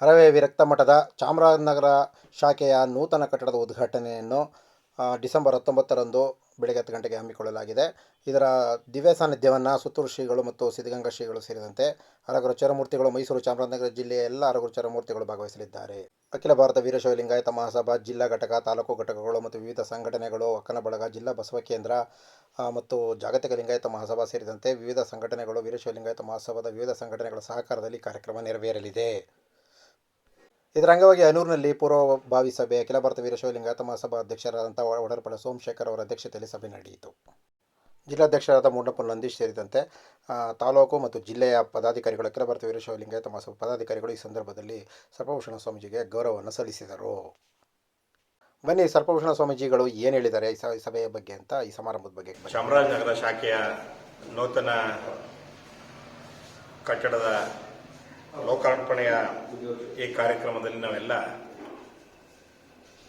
Haraway ವಿರಕ್ತ ಮಠದ ಚಾಮರಾಜನಗರ ಶಾಖೆಯ ನೂತನ ಕಟ್ಟಡದ ಉದ್ಘಾಟನೆಯನ್ನು ಡಿಸೆಂಬರ್ ಹತ್ತೊಂಬತ್ತರಂದು ಬೆಳಗ್ಗೆ ಹತ್ತು ಗಂಟೆಗೆ ಹಮ್ಮಿಕೊಳ್ಳಲಾಗಿದೆ. ಇದರ ದಿವ್ಯ ಸಾನ್ನಿಧ್ಯವನ್ನು ಸುತ್ತೂರು ಶ್ರೀಗಳು ಮತ್ತು ಸಿದ್ಧಗಂಗಾ ಶ್ರೀಗಳು ಸೇರಿದಂತೆ ಹರಗುರು ಚರಮೂರ್ತಿಗಳು, ಮೈಸೂರು ಚಾಮರಾಜನಗರ ಜಿಲ್ಲೆಯ ಎಲ್ಲ ಹರಗುರು ಚರಮೂರ್ತಿಗಳು ಭಾಗವಹಿಸಲಿದ್ದಾರೆ. ಅಖಿಲ ಭಾರತ ವೀರಶೈವ ಲಿಂಗಾಯತ ಮಹಾಸಭಾ ಜಿಲ್ಲಾ ಘಟಕ, ತಾಲೂಕು ಘಟಕಗಳು ಮತ್ತು ವಿವಿಧ ಸಂಘಟನೆಗಳು ಅಕ್ಕನ ಬಳಗ, ಜಿಲ್ಲಾ ಬಸವ ಕೇಂದ್ರ ಮತ್ತು ಜಾಗತಿಕ ಲಿಂಗಾಯತ ಮಹಾಸಭಾ ಸೇರಿದಂತೆ ವಿವಿಧ ಸಂಘಟನೆಗಳು ವೀರಶೈವ ಲಿಂಗಾಯತ ಮಹಾಸಭಾದ ವಿವಿಧ ಸಂಘಟನೆಗಳ ಸಹಕಾರದಲ್ಲಿ ಕಾರ್ಯಕ್ರಮ ನೆರವೇರಲಿದೆ. ಇದರ ಅಂಗವಾಗಿ ಅನೂರಿನಲ್ಲಿ ಪೂರ್ವಭಾವಿ ಸಭೆ, ಅಖಿಲ ಭಾರತ ವೀರಶೈವ ತಮ್ಮ ಸಭಾ ಅಧ್ಯಕ್ಷರಾದಂಥ ಒಡರ್ಪಡ ಸೋಮಶೇಖರ್ ಅವರ ಅಧ್ಯಕ್ಷತೆಯಲ್ಲಿ ಸಭೆ ನಡೆಯಿತು. ಜಿಲ್ಲಾಧ್ಯಕ್ಷರಾದ ಮೂಡಪ್ಪ ನಂದೀಶ್ ಸೇರಿದಂತೆ ತಾಲೂಕು ಮತ್ತು ಜಿಲ್ಲೆಯ ಪದಾಧಿಕಾರಿಗಳು, ಅಖಿಲ ಭಾರತ ವೀರಶೈವ ಲಿಂಗಾಯತ ಮಹಾಸಭಾ ಪದಾಧಿಕಾರಿಗಳು ಈ ಸಂದರ್ಭದಲ್ಲಿ ಸರ್ಪಭೂಷಣ ಸ್ವಾಮೀಜಿಗೆ ಗೌರವವನ್ನು ಸಲ್ಲಿಸಿದರು. ಬನ್ನಿ, ಸರ್ಪಭೂಷಣ ಸ್ವಾಮೀಜಿಗಳು ಏನು ಹೇಳಿದ್ದಾರೆ ಈ ಸಭೆಯ ಬಗ್ಗೆ ಅಂತ, ಈ ಸಮಾರಂಭದ ಬಗ್ಗೆ ಚಾಮರಾಜನಗರ ಶಾಖೆಯ ನೂತನ ಕಟ್ಟಡದ ಲೋಕಾರ್ಪಣೆಯ ಈ ಕಾರ್ಯಕ್ರಮದಲ್ಲಿ ನಾವೆಲ್ಲ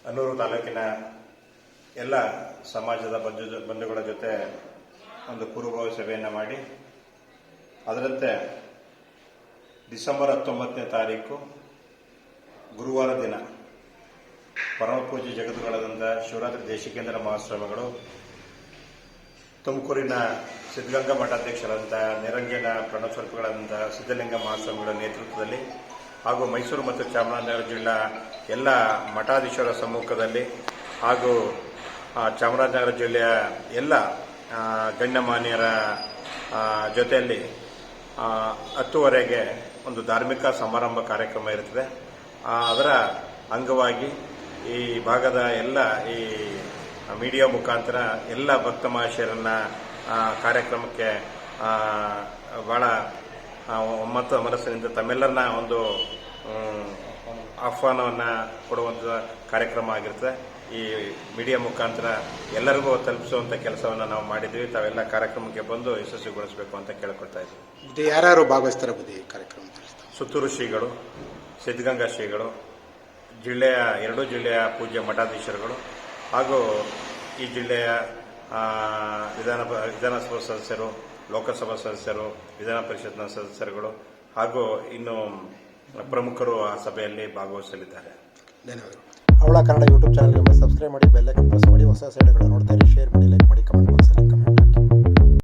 ಅನ್ನೂರು ತಾಲೂಕಿನ ಎಲ್ಲ ಸಮಾಜದ ಬಂಧು ಬಂಧುಗಳ ಜೊತೆ ಒಂದು ಪೂರ್ವಭಾವ ಸಭೆಯನ್ನು ಮಾಡಿ, ಅದರಂತೆ ಡಿಸೆಂಬರ್ ಹತ್ತೊಂಬತ್ತನೇ ತಾರೀಕು ಗುರುವಾರ ದಿನ ಪರಮಪೂಜೆ ಪೂಜ್ಯ ಜಗದ್ಗುಳದಂತ ಶಿವರಾತ್ರಿ ದೇಶಿಕೇಂದ್ರ ಮಹಾಸ್ವಾಮಿಗಳು ತುಮಕೂರಿನ ಸಿದ್ಧಗಂಗಾ ಮಠಾಧ್ಯಕ್ಷರಾದಂಥ ನಿರಂಜನ ಪ್ರಣವಸ್ವರೂಪಗಳಾದಂಥ ಸಿದ್ಧಲಿಂಗ ಮಹಾಸ್ವಾಮಿಗಳ ನೇತೃತ್ವದಲ್ಲಿ ಹಾಗೂ ಮೈಸೂರು ಮತ್ತು ಚಾಮರಾಜನಗರ ಜಿಲ್ಲಾ ಎಲ್ಲ ಮಠಾಧೀಶರ ಸಮ್ಮುಖದಲ್ಲಿ ಹಾಗೂ ಚಾಮರಾಜನಗರ ಜಿಲ್ಲೆಯ ಎಲ್ಲ ಗಣ್ಯಮಾನ್ಯರ ಜೊತೆಯಲ್ಲಿ ಹತ್ತುವರೆಗೆ ಒಂದು ಧಾರ್ಮಿಕ ಸಮಾರಂಭ ಕಾರ್ಯಕ್ರಮ ಇರುತ್ತದೆ. ಅದರ ಅಂಗವಾಗಿ ಈ ಭಾಗದ ಎಲ್ಲ ಈ ಮೀಡಿಯಾ ಮುಖಾಂತರ ಎಲ್ಲ ಭಕ್ತ ಮಹಾಶಯರನ್ನ ಕಾರ್ಯಕ್ರಮಕ್ಕೆ ಬಹಳ ಒಮ್ಮತ ಮನಸ್ಸಿನಿಂದ ತಮ್ಮೆಲ್ಲರನ್ನ ಒಂದು ಆಹ್ವಾನವನ್ನು ಕೊಡುವಂತ ಕಾರ್ಯಕ್ರಮ ಆಗಿರುತ್ತೆ. ಈ ಮೀಡಿಯಾ ಮುಖಾಂತರ ಎಲ್ಲರಿಗೂ ತಲುಪಿಸುವಂತ ಕೆಲಸವನ್ನ ನಾವು ಮಾಡಿದ್ವಿ. ತಾವೆಲ್ಲ ಕಾರ್ಯಕ್ರಮಕ್ಕೆ ಬಂದು ಯಶಸ್ವಿಗೊಳಿಸಬೇಕು ಅಂತ ಕೇಳ್ಕೊಳ್ತಾ ಇದ್ದೀವಿ. ಯಾರು ಭಾಗವಹಿಸ್ತಾರೆ ಬುದ್ಧಿ ಕಾರ್ಯಕ್ರಮ ಕಾರ್ಯಕ್ರಮದಲ್ಲಿ? ಸುತ್ತೂರು ಶ್ರೀಗಳು ಸಿದ್ಧಗಂಗಾ ಶ್ರೀಗಳು ಜಿಲ್ಲೆಯ ಎರಡೂ ಜಿಲ್ಲೆಯ ಪೂಜ್ಯ ಮಠಾಧೀಶರುಗಳು ಹಾಗೂ ಈ ಜಿಲ್ಲೆಯ ವಿಧಾನ ವಿಧಾನಸಭಾ ಸದಸ್ಯರು, ಲೋಕಸಭಾ ಸದಸ್ಯರು, ವಿಧಾನ ಪರಿಷತ್ನ ಸದಸ್ಯರುಗಳು ಹಾಗೂ ಇನ್ನು ಪ್ರಮುಖರು ಆ ಸಭೆಯಲ್ಲಿ ಭಾಗವಹಿಸಲಿದ್ದಾರೆ. ಧನ್ಯವಾದಗಳು. ಅವಳ ಕನ್ನಡ ಯೂಟ್ಯೂಬ್ ಚಾನಲ್ಗೆ ಸಬ್ಸ್ಕ್ರೈಬ್ ಮಾಡಿ ಬೆಲ್ಲೈಕನ್ ಪ್ರೆಸ್ ಮಾಡಿ, ಹೊಸ ಸೈಡ್ಗಳು ನೋಡ್ತಾ ಇರಿ ಶೇರ್ ಮಾಡಿ